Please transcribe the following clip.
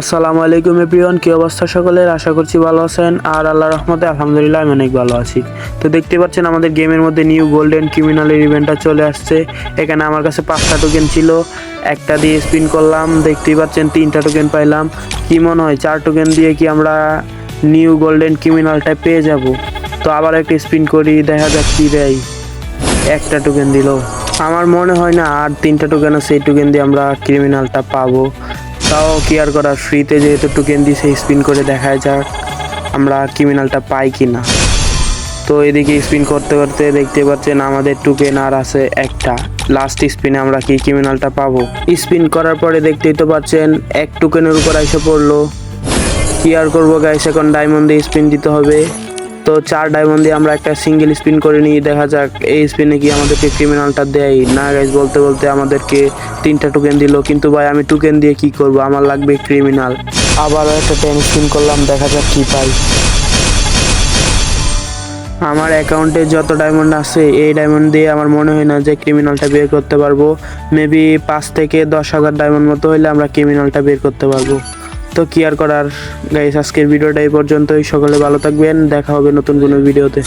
আসসালামু আলাইকুম এভরিওয়ান, কি অবস্থা সকলের? আশা করছি ভালো আছেন। আর আল্লাহ রহমতে আলহামদুলিল্লাহ আমি অনেক ভালো আছি। তো দেখতে পাচ্ছেন আমাদের গেমের মধ্যে নিউ গোল্ডেন ক্রিমিনালের ইভেন্টটা চলে আসছে। এখানে আমার কাছে পাঁচটা টোকেন ছিল। একটা দিয়ে স্পিন করলাম, দেখতেই পাচ্ছেন তিনটা টোকেন পাইলাম। কি মনে হয়, চার টোকেন দিয়ে কি আমরা নিউ গোল্ডেন ক্রিমিনালটা পেয়ে যাব? তো আবার একটা স্পিন করি, দেখা যাক কি দেয়। একটা টোকেন দিল। আমার মনে হয় না আর তিনটা টোকেন আছে, এই টোকেন দিয়ে আমরা ক্রিমিনালটা পাবো। তাও কি আর করার ফ্রিতে যেহেতু টোকেন দিয়েছে স্পিন করে দেখা যাক আমরা ক্রিমিনালটা পাই কি না তো এদিকে স্পিন করতে করতে দেখতে পাচ্ছেন আমাদের টোকেন আর আছে একটা। লাস্ট স্পিনে আমরা কি ক্রিমিনালটা পাবো? স্পিন করার পরে দেখতেই তো পাচ্ছেন এক টোকেনের উপর এসে পড়ল। কি আর করব গাইস এখন ডায়মন্ড দিয়ে স্পিন দিতে হবে। তো চার ডায়মন্ড দিয়ে আমরা একটা সিঙ্গেল স্পিন করে নিই। দেখা যাক, এই স্পিনে কি আমাদেরকে ক্রিমিনালটা দেয়? না গাইজ বলতে বলতে আমাদেরকে তিনটা টোকেন দিল। কিন্তু ভাই, আমি টোকেন দিয়ে কি করব? আমার লাগবে ক্রিমিনাল আবার একটা টেন স্পিন করলাম, দেখা যাক কি পাই। আমার অ্যাকাউন্টে যত ডায়মন্ড আছে, এই ডায়মন্ড দিয়ে আমার মনে হয় না যে ক্রিমিনালটা বের করতে পারব। মেবি পাঁচ থেকে দশ হাজার ডায়মন্ড মতো হলে আমরা ক্রিমিনালটা বের করতে পারব। তো কি আর করার? গাইস আজকের ভিডিওটা এই পর্যন্তই। সকলে ভালো থাকবেন। দেখা হবে নতুন কোনো ভিডিওতে।